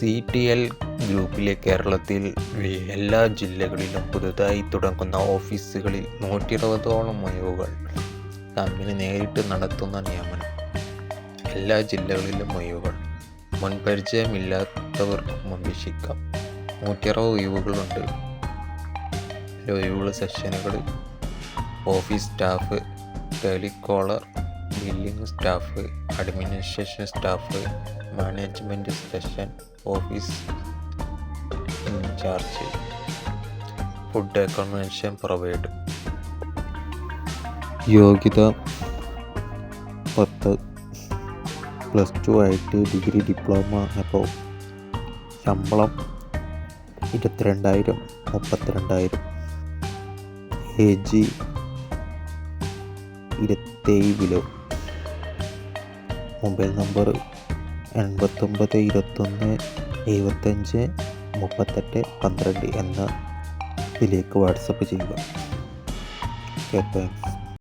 C T L ഗ്രൂപ്പിലെ കേരളത്തിൽ എല്ലാ ജില്ലകളിലും പുതുതായി തുടങ്ങുന്ന ഓഫീസുകളിൽ നൂറ്റി ഇരുപതോളം ഒഴിവുകൾ തമ്മിൽ നേരിട്ട് നടത്തുന്ന നിയമനം. എല്ലാ ജില്ലകളിലും ഒഴിവുകൾ. മുൻപരിചയമില്ലാത്തവർക്കും അപേക്ഷിക്കാം നൂറ്റി അറുപത് ഒഴിവുകളുണ്ട്. ഒഴിവുകൾ സെഷനുകൾ office staff telecaller billing staff administration staff management session office incharge food accommodation provide യോഗ്യത പത്ത്. പ്ലസ് ടു ആയിട്ട് ഡിഗ്രി ഡിപ്ലോമ അപ്പോൾ ശമ്പളം ഇരുപത്തിരണ്ടായിരം മുപ്പത്തിരണ്ടായിരം. എ ജി ഇരുപത്തേഴ് കിലോ മൊബൈൽ നമ്പർ എൺപത്തൊമ്പത് ഇരുപത്തൊന്ന് എഴുപത്തഞ്ച് മുപ്പത്തെട്ട് പന്ത്രണ്ട് എന്ന ഇതിലേക്ക് വാട്സപ്പ് ചെയ്യുക. Okay thanks